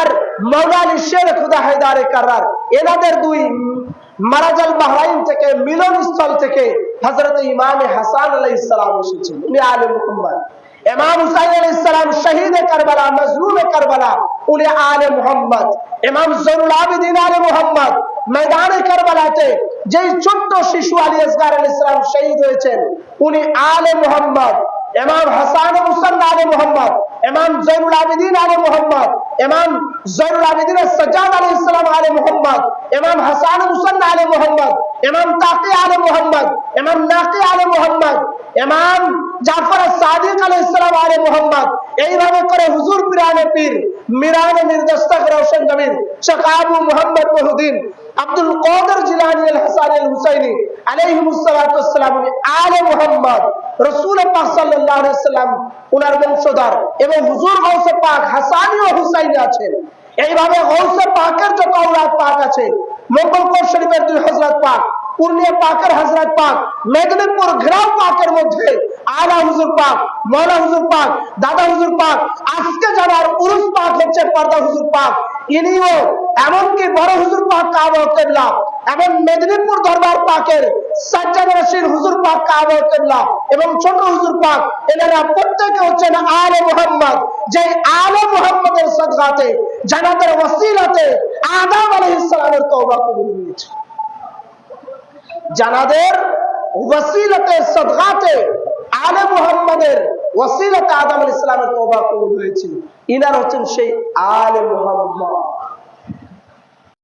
আর মৌলানি শের খুদা হায়দারে কারার। এনাদের দুই মারাজাল বাহরাইন থেকে মিলন স্থল থেকে হজরত ইমাম হাসান আলাই ইসলাম এসেছেন। উনি আলে মুহাম্মদ। ইমাম হুসাইন আলাইহিস সালাম শহীদ কারবালা, মজলুম কারবালা, উনি আলে মুহাম্মদ। ইমাম জয়নুল আবেদিন আলে মুহাম্মদ। ময়দানে কারবালাতে যেই ছোট্ট শিশু আলী আসগার আলাইহিস সালাম শহীদ হয়েছেন, উনি আলে মুহাম্মদ। ইমাম হাসান হুসাইন আলে মুহাম্মদ। ইমাম জয়নুল আবেদিন আলে মুহাম্মদ, ইমাম জয়নুল আবেদিন সাজ্জাদ আলাইহিস সালাম আলে মুহাম্মদ, ইমাম হাসান হুসাইন আলে মুহাম্মদ, ইমাম তাকি আলে মুহাম্মদ, ইমাম নাকি আলে মুহাম্মদ, ইমাম জাফর সাদিক আলাইহিস সালাম আলে মুহাম্মদ। এইভাবে করে হুজুর পিরানে পীর মিরানে মীর দস্তক রওশন জমিন Sheikh Abu Muhammad Muhiuddin Abdul Qadir Jilani আল হাসানি আল হুসাইনি আলাইহিমুস সালাতু ওয়াসসালাম, উনি আলে মুহাম্মদ, রাসূল পাক সাল্লাল্লাহু আলাইহি ওয়াসাল্লাম, উনার বংশধর এবং হুজুর গৌসে পাক হাসানি ও হুসাইনি আছেন। এইভাবে গৌসে পাকের যত আওলাদ পাক আছে মঙ্গলকোট শরীফের দুই হযরত পাক, পূর্ণিয়া পাকের হজরত পাক, মেদিনীপুর গ্রাম পাকের মধ্যে আলা হুজুর পাক, মৌলা হুজুর পাক, দাদা হুজুর পাক, আজকে যারা উরুস পাক হচ্ছে পর্দা হুজুর পাক, ইনিও এমনকি বড় হুজুর পাক কাবা কেবলা এবং মেদিনীপুর দরবার পাকের সাজ্জাদ রশিদ হুজুর পাক কাবা কেবলা এবং ছোট হুজুর পাক, এনারা প্রত্যেকে হচ্ছেন আলে মোহাম্মদ। যে আলে মোহাম্মদের সদগাতে জানাতের ওসিলাতে আদম আলাইহিস সালামের তওবা কবুল হয়েছে। জানাদের ওসিলতে সদগাতে আলে মুহাম্মাদের ওসিলতে আদম আলাইহিস সালামের তওবা কবুল হয়েছিল। ইনার হচ্ছেন সেই আলে মুহাম্মদ।